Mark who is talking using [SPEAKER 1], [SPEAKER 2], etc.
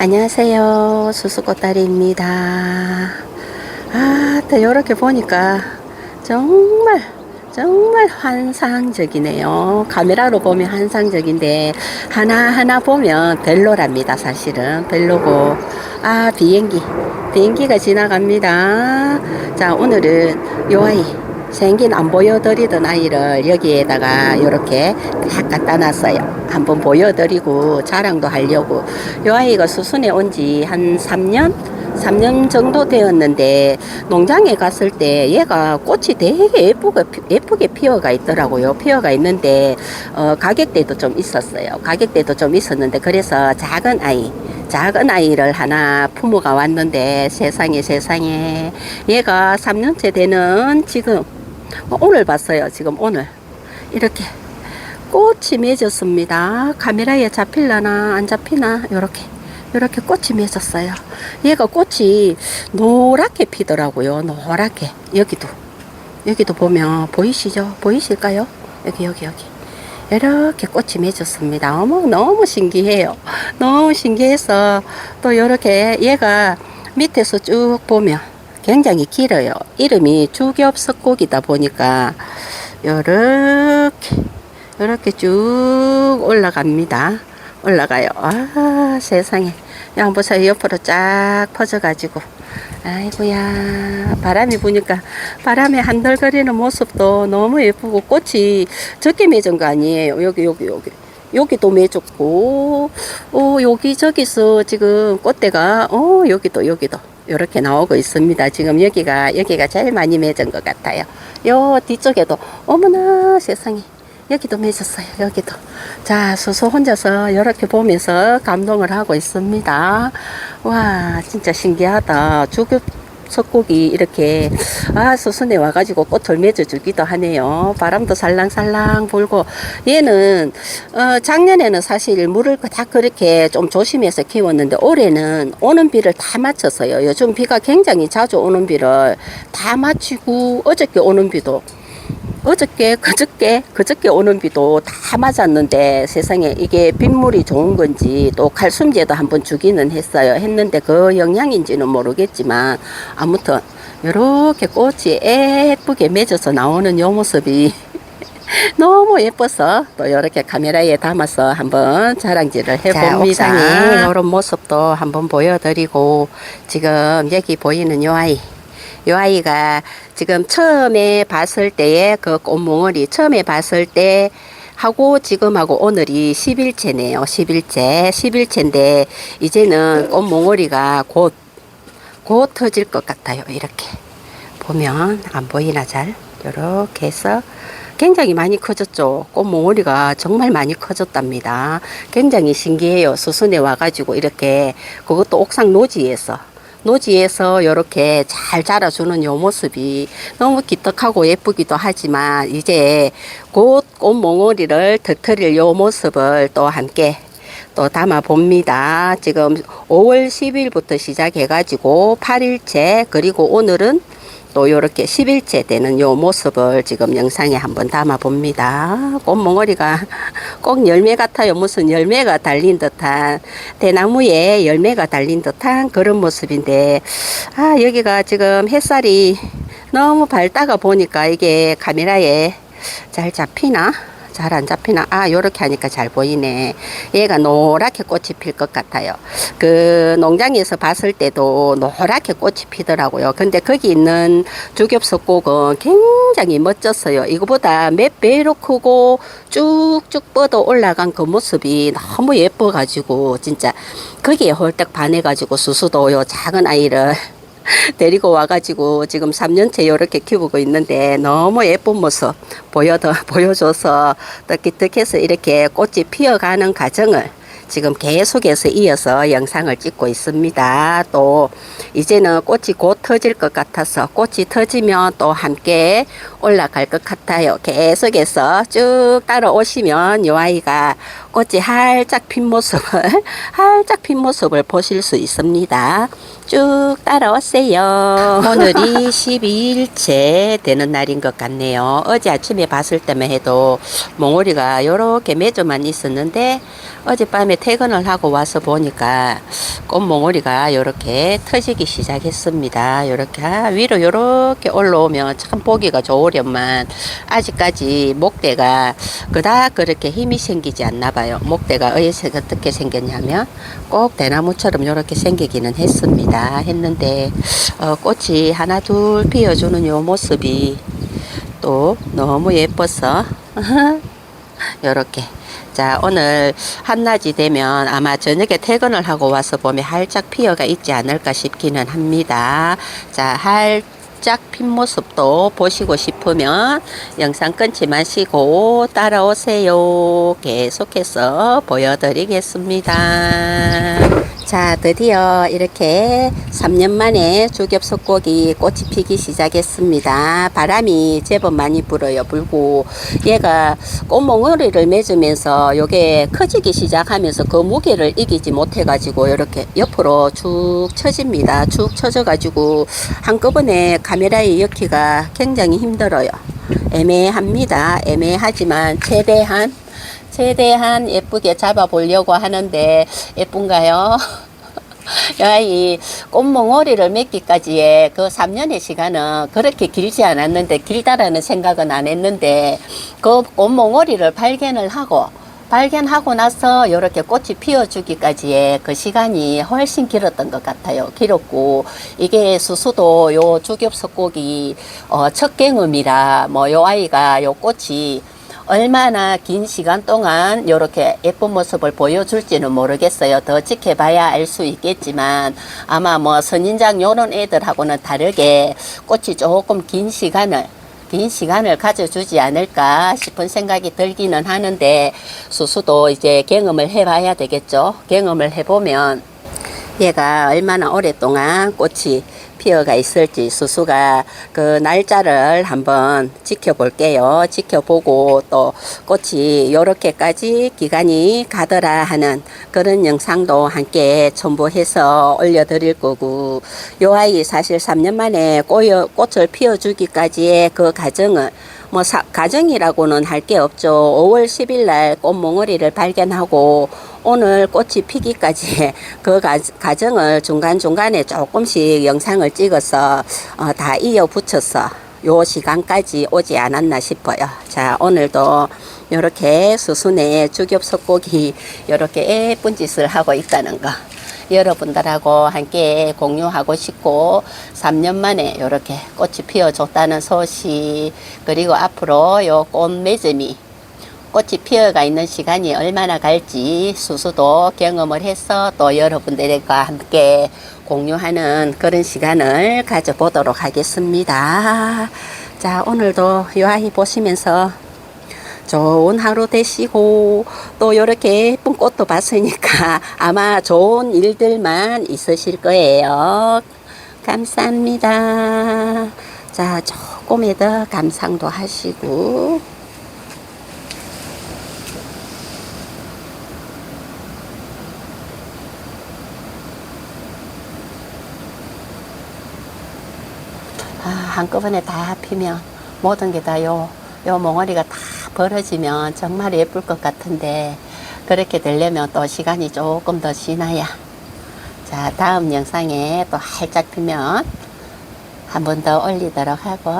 [SPEAKER 1] 안녕하세요. 수수꽃다리입니다. 아, 또 이렇게 보니까 정말 정말 환상적이네요. 카메라로 보면 환상적인데 하나하나 보면 별로랍니다. 사실은 별로고 아 비행기 비행기가 지나갑니다. 자 오늘은 요 아이 생긴 안 보여드리던 아이를 여기에다가 이렇게 딱 갖다 놨어요. 한번 보여드리고 자랑도 하려고. 요 아이가 수순에 온 지 한 3년? 3년 정도 되었는데 농장에 갔을 때 얘가 꽃이 되게 예쁘게, 피- 예쁘게 피어가 있더라고요. 피어가 있는데 어, 가격대도 좀 있었어요. 가격대도 좀 있었는데 그래서 작은 아이 작은 아이를 하나 부모가 왔는데 세상에 세상에 얘가 3년째 되는 지금 뭐 오늘 봤어요. 지금 오늘 이렇게 꽃이 맺었습니다. 카메라에 잡힐라나 안 잡히나 요렇게 요렇게 꽃이 맺었어요. 얘가 꽃이 노랗게 피더라고요. 노랗게 여기도 여기도 보면 보이시죠? 보이실까요? 여기 여기 여기 이렇게 꽃이 맺었습니다. 어머 너무 신기해요. 너무 신기해서 또 이렇게 얘가 밑에서 쭉 보면 굉장히 길어요. 이름이 주겹석곡이다 보니까 요렇게 이렇게 쭉 올라갑니다. 올라가요. 아 세상에. 양 보세요. 옆으로 쫙 퍼져가지고. 아이고야 바람이 부니까 바람에 한들거리는 모습도 너무 예쁘고 꽃이 적게 맺은 거 아니에요. 여기 여기 여기 여기도 맺었고 어 여기저기서 지금 꽃대가 어 여기도 여기도 이렇게 나오고 있습니다. 지금 여기가 여기가 제일 많이 맺은 것 같아요. 요 뒤쪽에도 어머나 세상에 여기도 맺었어요. 여기도 자 수수 혼자서 이렇게 보면서 감동을 하고 있습니다. 와 진짜 신기하다. 주교 석곡이 이렇게 아 수순에 와가지고 꽃을 맺어주기도 하네요. 바람도 살랑살랑 불고 얘는 어, 작년에는 사실 물을 다 그렇게 좀 조심해서 키웠는데 올해는 오는 비를 다 맞췄어요. 요즘 비가 굉장히 자주 오는 비를 다 맞추고 어저께 오는 비도 어저께 그저께 그저께 오는 비도 다 맞았는데 세상에 이게 빗물이 좋은 건지 또 칼슘제도 한번 주기는 했어요 했는데 그 영향인지는 모르겠지만 아무튼 이렇게 꽃이 예쁘게 맺어서 나오는 요 모습이 너무 예뻐서 또 이렇게 카메라에 담아서 한번 자랑질을 해봅니다. 옥상에 이런 모습도 한번 보여드리고 지금 여기 보이는 요 아이 요 아이가 지금 처음에 봤을 때의 그 꽃몽울이 처음에 봤을 때 하고 지금하고 오늘이 10일째네요. 10일째. 10일째인데 이제는 꽃몽울이가 곧, 곧 터질 것 같아요. 이렇게. 보면 안 보이나 잘? 이렇게 해서 굉장히 많이 커졌죠. 꽃몽오리가 정말 많이 커졌답니다. 굉장히 신기해요. 수순에 와가지고 이렇게 그것도 옥상 노지에서 노지에서 이렇게 잘 자라주는 요 모습이 너무 기특하고 예쁘기도 하지만 이제 곧 꽃몽오리를 터트릴 요 모습을 또 함께 또 담아 봅니다. 지금 5월 10일부터 시작해가지고 8일째 그리고 오늘은 또 이렇게 10일째 되는 요 모습을 지금 영상에 한번 담아 봅니다. 꽃몽어리가 꼭 열매 같아요. 무슨 열매가 달린 듯한 대나무에 열매가 달린 듯한 그런 모습인데 아 여기가 지금 햇살이 너무 밝다가 보니까 이게 카메라에 잘 잡히나? 잘 안 잡히나? 아, 요렇게 하니까 잘 보이네. 얘가 노랗게 꽃이 필 것 같아요. 그 농장에서 봤을 때도 노랗게 꽃이 피더라고요. 근데 거기 있는 주겹석곡은 굉장히 멋졌어요. 이거보다 몇 배로 크고 쭉쭉 뻗어 올라간 그 모습이 너무 예뻐가지고 진짜 거기에 홀딱 반해가지고 수수도 요 작은 아이를 데리고 와가지고 지금 3년째 이렇게 키우고 있는데 너무 예쁜 모습 보여더, 보여줘서 또 기특해서 이렇게 꽃이 피어가는 과정을 지금 계속해서 이어서 영상을 찍고 있습니다. 또 이제는 꽃이 곧 터질 것 같아서 꽃이 터지면 또 함께 올라갈 것 같아요. 계속해서 쭉 따라오시면 이 아이가 꽃이 활짝 핀 모습을 활짝 핀 모습을 보실 수 있습니다. 쭉 따라오세요. 오늘이 12일째 되는 날인 것 같네요. 어제 아침에 봤을 때만 해도 몽오리가 요렇게 매조만 있었는데 어젯밤에 퇴근을 하고 와서 보니까 꽃 몽오리가 요렇게 터지기 시작했습니다. 요렇게 아, 위로 요렇게 올라오면 참 보기가 좋으련만 아직까지 목대가 그닥 그렇게 힘이 생기지 않나 봐요. 목대가 어떻게 생겼냐면 꼭 대나무처럼 요렇게 생기기는 했습니다. 했는데 어, 꽃이 하나 둘 피어주는 요 모습이 또 너무 예뻐서 요렇게. 자 오늘 한낮이 되면 아마 저녁에 퇴근을 하고 와서 보면 활짝 피어가 있지 않을까 싶기는 합니다. 자 활짝 핀 모습도 보시고 싶으면 영상 끊지 마시고 따라오세요. 계속해서 보여드리겠습니다 자 드디어 이렇게 3년 만에 주겹석고기 꽃이 피기 시작했습니다. 바람이 제법 많이 불어요 불고. 얘가 꽃몽어리를 맺으면서 요게 커지기 시작하면서 그 무게를 이기지 못해 가지고 이렇게 옆으로 쭉 쳐집니다. 쭉 쳐져 가지고 한꺼번에 카메라에 넣기가 굉장히 힘들어요. 애매합니다. 애매하지만 최대한 최대한 예쁘게 잡아 보려고 하는데 예쁜가요? 이 꽃몽오리를 맺기까지의 그 3년의 시간은 그렇게 길지 않았는데 길다라는 생각은 안 했는데 그 꽃몽오리를 발견을 하고 발견하고 나서 이렇게 꽃이 피어주기까지의 그 시간이 훨씬 길었던 것 같아요. 길었고 이게 수수도 요 주겹석곡이 어, 첫 경험이라 뭐 요 아이가 요 꽃이 얼마나 긴 시간 동안 이렇게 예쁜 모습을 보여줄지는 모르겠어요. 더 지켜봐야 알 수 있겠지만 아마 뭐 선인장 요런 애들하고는 다르게 꽃이 조금 긴 시간을 긴 시간을 가져주지 않을까 싶은 생각이 들기는 하는데 수수도 이제 경험을 해봐야 되겠죠. 경험을 해보면 얘가 얼마나 오랫동안 꽃이 피어가 있을지 수수가 그 날짜를 한번 지켜볼게요. 지켜보고 또 꽃이 요렇게까지 기간이 가더라 하는 그런 영상도 함께 첨부해서 올려드릴 거고 요 아이 사실 3년 만에 꽃, 꽃을 피워주기까지의 그 과정을 뭐 사, 가정이라고는 할 게 없죠. 5월 10일 날 꽃몽어리를 발견하고 오늘 꽃이 피기까지 그 가, 과정을 중간중간에 조금씩 영상을 찍어서 어, 다 이어 붙여서 요 시간까지 오지 않았나 싶어요. 자, 오늘도 이렇게 수순에 주겹 석고기 이렇게 예쁜 짓을 하고 있다는 거. 여러분들하고 함께 공유하고 싶고 3년 만에 이렇게 꽃이 피어줬다는 소식 그리고 앞으로 요꽃 매점이 꽃이 피어가 있는 시간이 얼마나 갈지 수수도 경험을 해서 또 여러분들과 함께 공유하는 그런 시간을 가져보도록 하겠습니다. 자, 오늘도 요 아이 보시면서 좋은 하루 되시고 또 이렇게 예쁜 꽃도 봤으니까 아마 좋은 일들만 있으실 거예요. 감사합니다. 자, 조금에 더 감상도 하시고 아, 한꺼번에 다 피면 모든 게 다 요, 요 몽어리가 다 벌어지면 정말 예쁠 것 같은데 그렇게 되려면 또 시간이 조금 더 지나야. 자 다음 영상에 또 활짝 피면 한 번 더 올리도록 하고